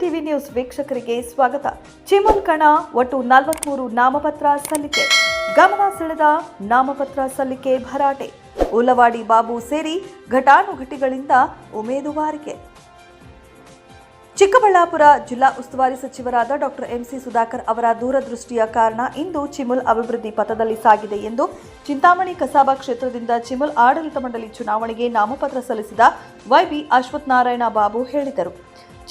TV news ವೀಕ್ಷಕರಿಗೆ ಸ್ವಾಗತ. ಚಿಮುಲ್ ಕಣ ಒಟ್ಟು ನಲವತ್ಮೂರು ನಾಮಪತ್ರ ಸಲ್ಲಿಕೆ. ಗಮನ ಸೆಳೆದ ನಾಮಪತ್ರ ಸಲ್ಲಿಕೆ ಭರಾಟೆ. ಉಲವಾಡಿ ಬಾಬು ಸೇರಿ ಘಟಾನುಘಟಿಗಳಿಂದ ಉಮೇದುವಾರಿಕೆ ಚಿಕ್ಕಬಳ್ಳಾಪುರ ಜಿಲ್ಲಾ ಉಸ್ತುವಾರಿ ಸಚಿವರಾದ ಡಾಕ್ಟರ್ ಎಂಸಿ ಸುಧಾಕರ್ ಅವರ ದೂರದೃಷ್ಟಿಯ ಕಾರಣ ಇಂದು ಚಿಮುಲ್ ಅಭಿವೃದ್ಧಿ ಪಥದಲ್ಲಿ ಸಾಗಿದೆ ಎಂದು ಚಿಂತಾಮಣಿ ಕಸಾಬಾ ಕ್ಷೇತ್ರದಿಂದ ಚಿಮುಲ್ ಆಡಳಿತ ಮಂಡಳಿ ಚುನಾವಣೆಗೆ ನಾಮಪತ್ರ ಸಲ್ಲಿಸಿದ ವೈಬಿ ಅಶ್ವಥ್ ನಾರಾಯಣ ಬಾಬು ಹೇಳಿದರು.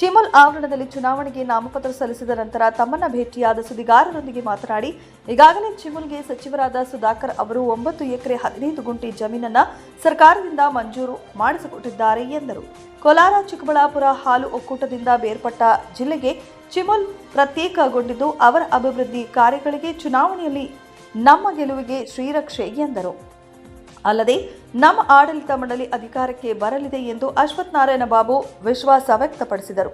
ಚಿಮುಲ್ ಆವರಣದಲ್ಲಿ ಚುನಾವಣೆಗೆ ನಾಮಪತ್ರ ಸಲ್ಲಿಸಿದ ನಂತರ ತಮ್ಮನ್ನ ಭೇಟಿಯಾದ ಸುದ್ದಿಗಾರರೊಂದಿಗೆ ಮಾತನಾಡಿ, ಈಗಾಗಲೇ ಚಿಮುಲ್ಗೆ ಸಚಿವರಾದ ಸುಧಾಕರ್ ಅವರು ಒಂಬತ್ತು ಎಕರೆ ಹದಿನೈದು ಗುಂಟೆ ಜಮೀನನ್ನ ಸರ್ಕಾರದಿಂದ ಮಂಜೂರು ಮಾಡಿಸಿಕೊಟ್ಟಿದ್ದಾರೆ ಎಂದರು. ಕೋಲಾರ, ಚಿಕ್ಕಬಳ್ಳಾಪುರ ಹಾಲು ಒಕ್ಕೂಟದಿಂದ ಬೇರ್ಪಟ್ಟ ಜಿಲ್ಲೆಗೆ ಚಿಮುಲ್ ಪ್ರತ್ಯೇಕಗೊಂಡಿದ್ದು, ಅವರ ಅಭಿವೃದ್ಧಿ ಕಾರ್ಯಗಳಿಗೆ ಚುನಾವಣೆಯಲ್ಲಿ ನಮ್ಮ ಗೆಲುವಿಗೆ ಶ್ರೀರಕ್ಷೆ ಎಂದರು. ಅಲ್ಲದೆ ನಮ್ಮ ಆಡಳಿತ ಮಂಡಳಿ ಅಧಿಕಾರಕ್ಕೆ ಬರಲಿದೆ ಎಂದು ಅಶ್ವಥ್ ನಾರಾಯಣ ಬಾಬು ವಿಶ್ವಾಸ ವ್ಯಕ್ತಪಡಿಸಿದರು.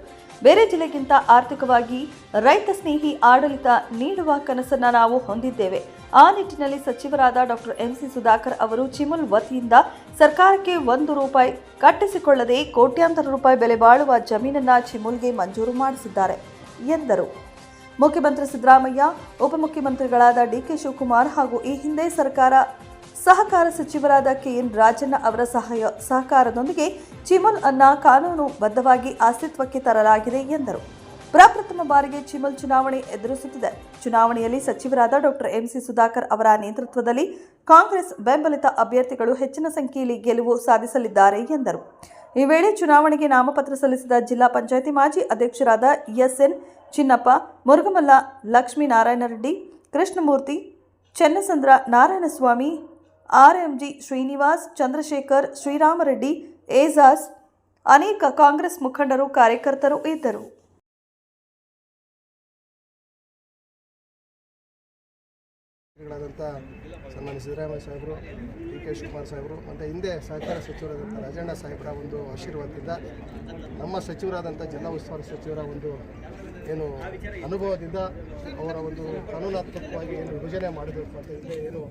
ಬೇರೆ ಜಿಲ್ಲೆಗಿಂತ ಆರ್ಥಿಕವಾಗಿ ರೈತ ಸ್ನೇಹಿ ಆಡಳಿತ ನೀಡುವ ಕನಸನ್ನು ನಾವು ಹೊಂದಿದ್ದೇವೆ. ಆ ನಿಟ್ಟಿನಲ್ಲಿ ಸಚಿವರಾದ ಡಾಕ್ಟರ್ ಎಂಸಿ ಸುಧಾಕರ್ ಅವರು ಚಿಮುಲ್ ವತಿಯಿಂದ ಸರ್ಕಾರಕ್ಕೆ ಒಂದು ರೂಪಾಯಿ ಕಟ್ಟಿಸಿಕೊಳ್ಳದೆ ಕೋಟ್ಯಾಂತರ ರೂಪಾಯಿ ಬೆಲೆ ಬಾಳುವ ಜಮೀನನ್ನು ಚಿಮುಲ್ಗೆ ಮಂಜೂರು ಮಾಡಿಸಿದ್ದಾರೆ, ಎಂದರು. ಮುಖ್ಯಮಂತ್ರಿ ಸಿದ್ದರಾಮಯ್ಯ, ಉಪಮುಖ್ಯಮಂತ್ರಿಗಳಾದ ಡಿಕೆ ಶಿವಕುಮಾರ್ ಹಾಗೂ ಈ ಹಿಂದೆ ಸರ್ಕಾರ ಸಹಕಾರ ಸಚಿವರಾದ ಕೆಎನ್ ರಾಜಣ್ಣ ಅವರ ಸಹಾಯ ಸಹಕಾರದೊಂದಿಗೆ ಚಿಮಲ್ ಅನ್ನ ಕಾನೂನುಬದ್ಧವಾಗಿ ಅಸ್ತಿತ್ವಕ್ಕೆ ತರಲಾಗಿದೆ ಎಂದರು. ಪ್ರಪ್ರಥಮ ಬಾರಿಗೆ ಚಿಮಲ್ ಚುನಾವಣೆ ಎದುರಿಸುತ್ತಿದೆ. ಚುನಾವಣೆಯಲ್ಲಿ ಸಚಿವರಾದ ಡಾಕ್ಟರ್ ಎಂಸಿ ಸುಧಾಕರ್ ಅವರ ನೇತೃತ್ವದಲ್ಲಿ ಕಾಂಗ್ರೆಸ್ ಬೆಂಬಲಿತ ಅಭ್ಯರ್ಥಿಗಳು ಹೆಚ್ಚಿನ ಸಂಖ್ಯೆಯಲ್ಲಿ ಗೆಲುವು ಸಾಧಿಸಲಿದ್ದಾರೆ ಎಂದರು. ಈ ವೇಳೆ ಚುನಾವಣೆಗೆ ನಾಮಪತ್ರ ಸಲ್ಲಿಸಿದ ಜಿಲ್ಲಾ ಪಂಚಾಯಿತಿ ಮಾಜಿ ಅಧ್ಯಕ್ಷರಾದ ಎಸ್ಎನ್ ಚಿನ್ನಪ್ಪ ಮುರುಗಮಲ್ಲ ಲಕ್ಷ್ಮೀನಾರಾಯಣ ರೆಡ್ಡಿ, ಕೃಷ್ಣಮೂರ್ತಿ, ಚೆನ್ನಸಂದ್ರ ನಾರಾಯಣಸ್ವಾಮಿ ಆರ್ಎಂಜಿ ಶ್ರೀನಿವಾಸ್, ಚಂದ್ರಶೇಖರ್, ಶ್ರೀರಾಮರೆಡ್ಡಿ ಏಜಾಸ್ ಅನೇಕ ಕಾಂಗ್ರೆಸ್ ಮುಖಂಡರು, ಕಾರ್ಯಕರ್ತರು ಇದ್ದರು. ಸನ್ಮಾನ್ಯ ಸಿದ್ದರಾಮಯ್ಯ ಸಾಹೇಬರು ಡಿ ಕೆ ಶಿವಕುಮಾರ್ ಸಾಹೇಬರು, ಮತ್ತು ಹಿಂದೆ ಸಹಕಾರ ಸಚಿವರಾದಂಥ ರಾಜಣ್ಣ ಸಾಹೇಬರ ಒಂದು ಆಶೀರ್ವಾದದಿಂದ ನಮ್ಮ ಸಚಿವರಾದಂಥ ಜಿಲ್ಲಾ ಉಸ್ತುವಾರಿ ಸಚಿವರ ಒಂದು ಏನು ಅನುಭವದಿಂದ ಅವರ ಒಂದು ಕಾನೂನಾತ್ಮಕವಾಗಿ ಏನು ವಿಭಜನೆ ಮಾಡಬೇಕು ಅಂತ ಏನು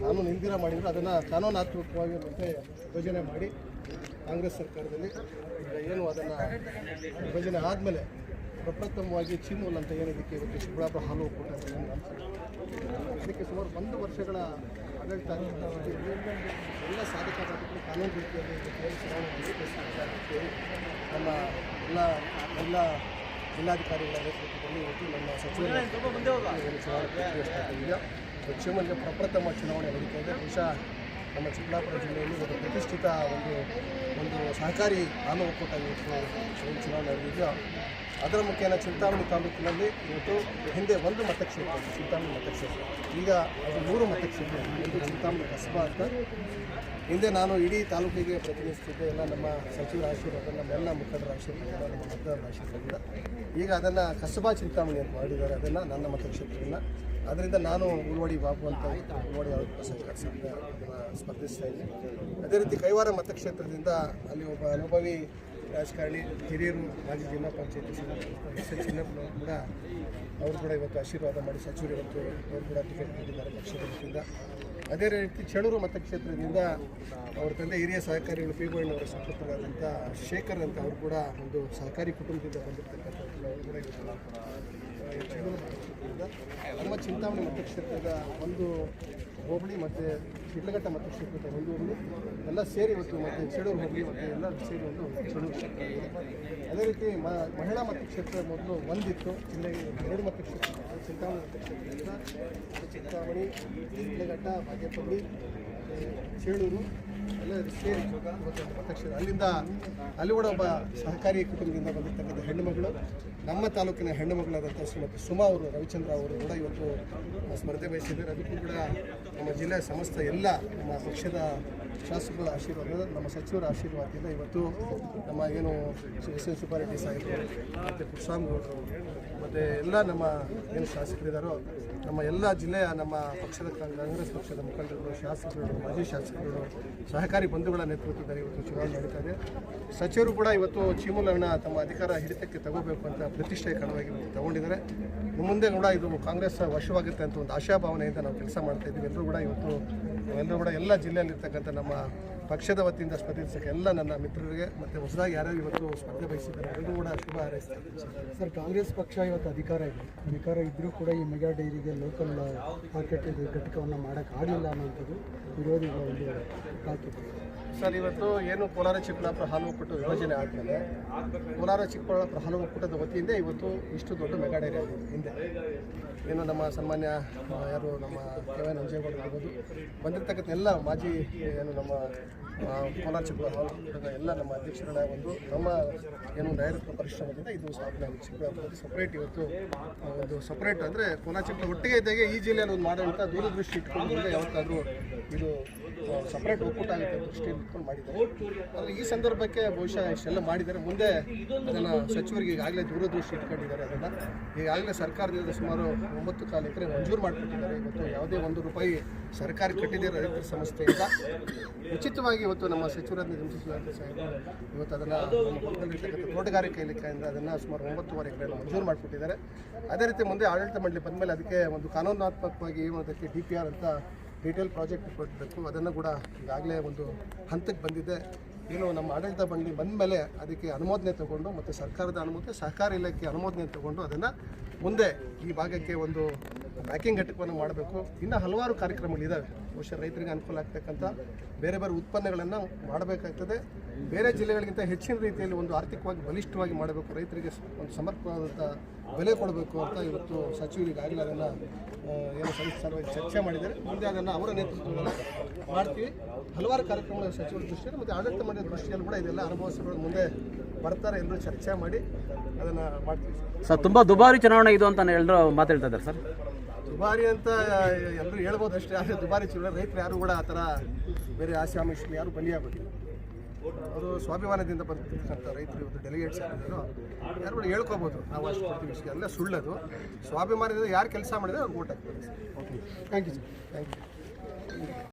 ಕಾನೂನು ಇಂದಿರ ಮಾಡಿದ್ರು, ಅದನ್ನು ಕಾನೂನಾತ್ಮಕವಾಗಿ ಮತ್ತೆ ವಿಭಜನೆ ಮಾಡಿ ಕಾಂಗ್ರೆಸ್ ಸರ್ಕಾರದಲ್ಲಿ. ಏನು ಅದನ್ನು ವಿಭಜನೆ ಆದಮೇಲೆ ಪ್ರಪ್ರಥಮವಾಗಿ ಚಿಮ್ಮುಲ್ ಅಂತ ಏನಿದಕ್ಕೆ ಇವತ್ತು ಚಿಕ್ಕಬಳ್ಳಾಪುರ ಹಾಲು ಒಕ್ಕೂಟ ಇದಕ್ಕೆ ಸುಮಾರು ಒಂದು ವರ್ಷಗಳ ಆಡಳಿತ ಎಲ್ಲ ಎಲ್ಲ ಬಾಧಕರು ಕಾನೂನು ರೀತಿಯಲ್ಲಿ ನಮ್ಮ ಎಲ್ಲ ಎಲ್ಲ ಜಿಲ್ಲಾಧಿಕಾರಿಗಳ ನೇತೃತ್ವದಲ್ಲಿ ಇವತ್ತು ನಮ್ಮ ಸಚಿವರು start ಪ್ರಪ್ರಥಮ ಚುನಾವಣೆ ನಡೀತಾ ಇದೆ. ಬಹುಶಃ ನಮ್ಮ ಚಿಕ್ಕಬಳ್ಳಾಪುರ ಜಿಲ್ಲೆಯಲ್ಲಿ ಒಂದು ಪ್ರತಿಷ್ಠಿತ ಒಂದು ಒಂದು ಸಹಕಾರಿ ಹಾಲು ಒಕ್ಕೂಟ ಇವತ್ತು ಚುನಾವಣೆ ನಡೆದಿದೆಯೋ ಅದರ ಮುಖೇನ ಚಿಂತಾಮಣಿ ತಾಲೂಕಿನಲ್ಲಿ ಇವತ್ತು ಹಿಂದೆ ಒಂದು ಮತಕ್ಷೇತ್ರ ಚಿಂತಾಮಣಿ ಮತಕ್ಷೇತ್ರ. ಈಗ ಅದು ಮೂರು ಮತಕ್ಷೇತ್ರ ಇದು ಚಿಂತಾಮಣಿ ಕಸಬಾ ಅಂತ. ಹಿಂದೆ ನಾನು ಇಡೀ ತಾಲೂಕಿಗೆ ಪ್ರತಿನಿಧಿಸುತ್ತಿದ್ದೆ, ಎಲ್ಲ ನಮ್ಮ ಸಚಿವರ ಆಶೀರ್ವಾದ ನಮ್ಮೆಲ್ಲ ಮುಖಂಡರ ಆಶೀರ್ವಾದ ನಮ್ಮ ಮತದಾರರ ಆಶೀರ್ವಾದ ಈಗ ಅದನ್ನು ಕಸಬಾ ಚಿಂತಾಮಣಿ ಅಂತ ಮಾಡಿದ್ದಾರೆ, ಅದನ್ನು ನನ್ನ ಮತಕ್ಷೇತ್ರವನ್ನು. ಅದರಿಂದ ನಾನು ಉಳ್ವಡಿ ಬಾಬು ಅಂತ ಉಳ್ವಡಿ ಆರೋಗ್ಯ ಸಂಘ ಸ್ಪರ್ಧಿಸ್ತಾ ಇದ್ದೀನಿ. ಅದೇ ರೀತಿ ಕೈವಾರ ಮತಕ್ಷೇತ್ರದಿಂದ ಅಲ್ಲಿ ಒಬ್ಬ ಅನುಭವಿ ರಾಜಕಾರಣಿ ಹಿರಿಯರು ಮಾಜಿ ಜಿಲ್ಲಾ ಪಂಚಾಯತಿ ಎಸ್ ಚಿನ್ನಪ್ಪನವರು ಕೂಡ, ಅವರು ಕೂಡ ಇವತ್ತು ಆಶೀರ್ವಾದ ಮಾಡಿ ಸಚಿವರು ಇವತ್ತು ಅವರು ಕೂಡ ಟಿಕೆಟ್ ನೀಡಿದ್ದಾರೆ ಪಕ್ಷದ ಅದೇ ರೀತಿ ಚಳೂರು ಮತಕ್ಷೇತ್ರದಿಂದ ಅವ್ರ ತಂದೆ ಹಿರಿಯ ಸಹಕಾರಿಗಳು ಪಿ ಗೋಯಣ್ಣವರ ಸುಪುತ್ರರಾದಂಥ ಶೇಖರ್ ಅಂತ ಅವರು ಕೂಡ ಒಂದು ಸಹಕಾರಿ ಕುಟುಂಬದಿಂದ ಬಂದಿರತಕ್ಕಂಥ ಅವರು ಕೂಡ ಇವತ್ತು ಚಳೂರು ಮತಕ್ಷೇತ್ರದಿಂದ ನಮ್ಮ ಚಿಂತಾಮಣಿ ಮತಕ್ಷೇತ್ರದ ಒಂದು ಹೋಬಳಿ ಮತ್ತು ಶಿಡ್ಲಘಟ್ಟ ಮತಕ್ಷೇತ್ರದ ಒಂದು ಹೋಬಳಿ, ಎಲ್ಲ ಸೇರಿ ಇವತ್ತು ಮತ್ತು ಚೇಳೂರು ಹೋಬಳಿ, ಮತ್ತು ಎಲ್ಲ ಸೇರಿ ಒಂದು ಚೇಳೂರು ಕ್ಷೇತ್ರ ಅದೇ ರೀತಿ ಮ, ಮಹಿಳಾ ಮತಕ್ಷೇತ್ರ ಮೊದಲು ಒಂದಿತ್ತು ಜಿಲ್ಲೆಗೆ ಎರಡು ಮತಕ್ಷೇತ್ರ ಚಿಂತಾಮಣಿ ಮತಕ್ಷೇತ್ರದಿಂದ ಚಿಂತಾಮಣಿ ಶಿಡ್ಲಘಟ್ಟ ಬಾಗೇಪಲ್ಲಿ, ಮತ್ತು ಚೇಳೂರು ಅಲ್ಲಿಂದ ಅಲ್ಲಿ ಕೂಡ ಒಬ್ಬ ಸಹಕಾರಿ ಕುಟುಂಬದಿಂದ ಬಂದಿರ್ತಕ್ಕಂಥ ಹೆಣ್ಣುಮಗಳು ನಮ್ಮ ತಾಲೂಕಿನ ಹೆಣ್ಣುಮಗಳಾದಂಥ ಶ್ರೀಮತಿ ಸುಮಾ ಅವರು, ರವಿಚಂದ್ರ ಅವರು ಕೂಡ ಇವತ್ತು ಸ್ಪರ್ಧೆ ವಹಿಸಿದ್ದಾರೆ. ಅದಕ್ಕೂ ಕೂಡ ನಮ್ಮ ಜಿಲ್ಲೆಯ ಸಮಸ್ತ ಎಲ್ಲ ನಮ್ಮ ಪಕ್ಷದ ಶಾಸಕರ ಆಶೀರ್ವಾದ, ನಮ್ಮ ಸಚಿವರ ಆಶೀರ್ವಾದದಿಂದ ಇವತ್ತು ನಮ್ಮ ಏನು ಎಸ್ ಎನ್ ಸುಬ್ಬಾರೆಡ್ಡಿ ಸಾಹೇಬರು ಮತ್ತು ಗೌಡರು ಮತ್ತು ಎಲ್ಲ ನಮ್ಮ ಏನು ಶಾಸಕರಿದ್ದಾರೋ ನಮ್ಮ ಎಲ್ಲ ಜಿಲ್ಲೆಯ ನಮ್ಮ ಪಕ್ಷದ ಕಾಂಗ್ರೆಸ್ ಪಕ್ಷದ ಮುಖಂಡರುಗಳು ಶಾಸಕರು ಮಾಜಿ ಶಾಸಕರು ಸಹಕಾರ ಸಹಕಾರಿ ಬಂಧುಗಳ ನೇತೃತ್ವದಲ್ಲಿ ಇವತ್ತು ಚುನಾವಣೆ ನಡೀತಾ ಇದೆ. ಸಚಿವರು ಕೂಡ ಇವತ್ತು ಚಿಮುಲನ್ನ ತಮ್ಮ ಅಧಿಕಾರ ಹಿಡಿತಕ್ಕೆ ತಗೋಬೇಕು ಅಂತ ಪ್ರತಿಷ್ಠೆ ಕಣವಾಗಿ ತಗೊಂಡಿದ್ದಾರೆ. ಮುಂದೆ ಕೂಡ ಇದು ಕಾಂಗ್ರೆಸ್ ವಶವಾಗುತ್ತೆ ಅಂತ ಒಂದು ಆಶಾಭಾವನೆಯಿಂದ ನಾವು ಕೆಲಸ ಮಾಡ್ತಾ ಇದ್ದೀವಿ. ಎಲ್ಲರೂ ಕೂಡ ಇವತ್ತು, ಎಲ್ಲರೂ ಕೂಡ ಎಲ್ಲ ಜಿಲ್ಲೆಯಲ್ಲಿರ್ತಕ್ಕಂಥ ನಮ್ಮ ಪಕ್ಷದ ವತಿಯಿಂದ ಸ್ಪರ್ಧಿಸಕ್ಕೆ ಎಲ್ಲ ನನ್ನ ಮಿತ್ರರಿಗೆ ಮತ್ತು ಹೊಸದಾಗಿ ಯಾರ್ಯಾರು ಇವತ್ತು ಸ್ಪರ್ಧೆ ಬಯಸಿದ್ದಾರೆ ಎಲ್ಲರೂ ಕೂಡ ಶುಭ ಹಾರೈಸ್ತಾರೆ ಸರ್, ಕಾಂಗ್ರೆಸ್ ಪಕ್ಷ ಇವತ್ತು ಅಧಿಕಾರ ಇದೆ. ಅಧಿಕಾರ ಇದ್ದರೂ ಕೂಡ ಈ ಮೆಗಾ ಡೈರಿಗೆ ಲೋಕಲ್ ಮಾರ್ಕೆಟ್ ಘಟಕವನ್ನು ಮಾಡೋಕ್ಕಾಗಿಲ್ಲ ಅನ್ನೋಂಥದ್ದು ವಿರೋಧಿಗಳ ಒಂದು ಸರ್, ಇವತ್ತು ಏನು ಕೋಲಾರ ಚಿಕ್ಕಬಳ್ಳಾಪುರ ಹಾಲು ಒಕ್ಕೂಟ ವಿಭಜನೆ ಆದಮೇಲೆ ಕೋಲಾರ ಚಿಕ್ಕಬಳ್ಳಾಪುರ ಹಾಲು ಒಕ್ಕೂಟದ ವತಿಯಿಂದ ಇವತ್ತು ಇಷ್ಟು ದೊಡ್ಡ ಮೆಗಾ ಡೈರಿ ಹಿಂದೆ ಏನು ನಮ್ಮ ಸನ್ಮಾನ್ಯ, ಯಾರು ನಮ್ಮ ಕೆ ವೈ ನಂಜೇಗೌಡ ಇರ್ಬೋದು ಬಂದಿರ್ತಕ್ಕಂಥ ಎಲ್ಲ ಮಾಜಿ ಏನು ನಮ್ಮ ಕೋಲಾರ ಚಿಕ್ಕಬಳ್ಳಾಪುರ ಹಾಲು ಎಲ್ಲ ನಮ್ಮ ಅಧ್ಯಕ್ಷರ ಒಂದು ನಮ್ಮ ಏನು ನೈಋತ್ಯ ಪರಿಶ್ರಮದಿಂದ ಇದು ಸ್ಥಾಪನೆ ಆಗಿದೆ. ಚಿಕ್ಕಬಳ್ಳಾಪುರದಲ್ಲಿ ಸಪ್ರೇಟ್ ಇವತ್ತು ಒಂದು ಸಪ್ರೇಟ್ ಅಂದರೆ ಕೋಲಾರ ಒಟ್ಟಿಗೆ ಇದ್ದಾಗೆ ಈ ಜಿಲ್ಲೆಯಲ್ಲಿ ಒಂದು ಮಾಡೋಂಥ ದೂರದೃಷ್ಟಿ ಇಟ್ಕೊಂಡು ಯಾವತ್ತಾದರೂ ಇದು ಸಪ್ರೇಟ್ ಒಕ್ಕೂಟ ಆಗುತ್ತೆ ದೃಷ್ಟಿಯಲ್ಲಿ ಇಟ್ಕೊಂಡು ಮಾಡಿದ್ದಾರೆ. ಆದರೆ ಈ ಸಂದರ್ಭಕ್ಕೆ ಬಹುಶಃ ಇಷ್ಟೆಲ್ಲ ಮಾಡಿದ್ದಾರೆ. ಮುಂದೆ ಅದನ್ನು ಸಚಿವರಿಗೆ ಈಗಾಗಲೇ ದೂರದೃಷ್ಟಿ ಇಟ್ಕೊಂಡಿದ್ದಾರೆ ಅದನ್ನು. ಈಗಾಗಲೇ ಸರ್ಕಾರದಿಂದ ಸುಮಾರು ಒಂಬತ್ತು ಕಾಲು ಎಕರೆ ಮಂಜೂರು ಮಾಡಿಕೊಟ್ಟಿದ್ದಾರೆ. ಇವತ್ತು ಯಾವುದೇ ಒಂದು ರೂಪಾಯಿ ಸರ್ಕಾರ ಕಟ್ಟಿದೆ ರೈತರ ಸಂಸ್ಥೆಯಿಂದ ಉಚಿತವಾಗಿ ಇವತ್ತು ನಮ್ಮ ಸಚಿವರಾದ ನಿರ್ಮಿಸಿದ ಸಾಹೇಬರು ಇವತ್ತು ಅದನ್ನು ನಮ್ಮ ಪಕ್ಕದಲ್ಲಿರ್ತಕ್ಕಂಥ ತೋಟಗಾರಿಕೆ ಇಲಾಖೆಯಿಂದ ಅದನ್ನು ಸುಮಾರು ಒಂಬತ್ತುವರೆ ಎಕರೆ ಮಂಜೂರು ಮಾಡಿಕೊಟ್ಟಿದ್ದಾರೆ. ಅದೇ ರೀತಿ ಮುಂದೆ ಆಡಳಿತ ಮಂಡಳಿ ಬಂದಮೇಲೆ ಅದಕ್ಕೆ ಒಂದು ಕಾನೂನಾತ್ಮಕವಾಗಿ ಅದಕ್ಕೆ ಡಿ ಪಿ ಆರ್ ಅಂತ ಡೀಟೇಲ್ ಪ್ರಾಜೆಕ್ಟ್ ಕೊಡಬೇಕು. ಅದನ್ನು ಕೂಡ ಈಗಾಗಲೇ ಒಂದು ಹಂತಕ್ಕೆ ಬಂದಿದೆ. ಏನು ನಮ್ಮ ಆಡಳಿತ ಮಂಡಳಿ ಬಂದ ಮೇಲೆ ಅದಕ್ಕೆ ಅನುಮೋದನೆ ತಗೊಂಡು ಮತ್ತು ಸರ್ಕಾರದ ಅನುಮೋದನೆ, ಸಹಕಾರ ಇಲಾಖೆ ಅನುಮೋದನೆ ತಗೊಂಡು ಅದನ್ನು ಮುಂದೆ ಈ ಭಾಗಕ್ಕೆ ಒಂದು ಪ್ಯಾಕಿಂಗ್ ಘಟಕವನ್ನು ಮಾಡಬೇಕು. ಇನ್ನು ಹಲವಾರು ಕಾರ್ಯಕ್ರಮಗಳಿದ್ದಾವೆ ಬಹುಶಃ ರೈತರಿಗೆ ಅನುಕೂಲ ಆಗ್ತಕ್ಕಂಥ ಬೇರೆ ಬೇರೆ ಉತ್ಪನ್ನಗಳನ್ನು ಮಾಡಬೇಕಾಗ್ತದೆ. ಬೇರೆ ಜಿಲ್ಲೆಗಳಿಗಿಂತ ಹೆಚ್ಚಿನ ರೀತಿಯಲ್ಲಿ ಒಂದು ಆರ್ಥಿಕವಾಗಿ ಬಲಿಷ್ಠವಾಗಿ ಮಾಡಬೇಕು ರೈತರಿಗೆ ಒಂದು ಸಮರ್ಪಕವಾದಂಥ ಬೆಲೆ ಕೊಡಬೇಕು ಅಂತ ಇವತ್ತು ಸಚಿವರು ಈಗಾಗಲೇ ಅದನ್ನು ಏನು ಸಂಸ್ಥೆ ಚರ್ಚೆ ಮಾಡಿದ್ದಾರೆ. ಮುಂದೆ ಅದನ್ನು ಅವರ ನೇತೃತ್ವದಲ್ಲಿ ಮಾಡ್ತೀವಿ. ಹಲವಾರು ಕಾರ್ಯಕ್ರಮಗಳ ಸಚಿವರ ದೃಷ್ಟಿಯಲ್ಲಿ ಮತ್ತು ಆಡಳಿತ ಮಂಡಳಿ ದೃಷ್ಟಿಯಲ್ಲಿ ಕೂಡ ಇದೆಲ್ಲ ಅನುಭವಿಸಿರೋ ಮುಂದೆ ಬರ್ತಾರೆ ಎಲ್ಲರೂ ಚರ್ಚೆ ಮಾಡಿ ಅದನ್ನು ಮಾಡ್ತೀವಿ ಸರ್. ತುಂಬ ದುಬಾರಿ ಚುನಾವಣೆ ಇದು ಅಂತ ಎಲ್ಲರೂ ಮಾತಾಡ್ತಾ ಇದ್ದಾರೆ ಸರ್? ದುಬಾರಿ ಅಂತ ಎಲ್ಲರೂ ಹೇಳ್ಬೋದು ಅಷ್ಟೇ ಆದರೆ ದುಬಾರಿ ಚುನಾವಣೆ ರೈತರು ಯಾರು ಕೂಡ ಆ ಥರ ಬೇರೆ ಆಸೆ ಯಾರು ಬಲಿಯಾಗೋದಿಲ್ಲ. ಅವರು ಸ್ವಾಭಿಮಾನದಿಂದ ಬಂದಿರ್ತಕ್ಕಂಥ ರೈತರು ಇವತ್ತು ಡೆಲಿಗೇಟ್ಸ್ ಆಗಿದ್ರು. ಯಾರು ಕೂಡ ಹೇಳ್ಕೋಬೋದು. ನಾವು ಅಷ್ಟು ಕೊಡ್ತೀವಿ ಇಷ್ಟೇ ಎಲ್ಲ ಸುಳ್ಳದು. ಸ್ವಾಭಿಮಾನದಿಂದ ಯಾರು ಕೆಲಸ ಮಾಡಿದ್ರೆ ಅವ್ರು ಓಟ್ ಹಾಕ್ತಾರೆ. Thank you sir thank you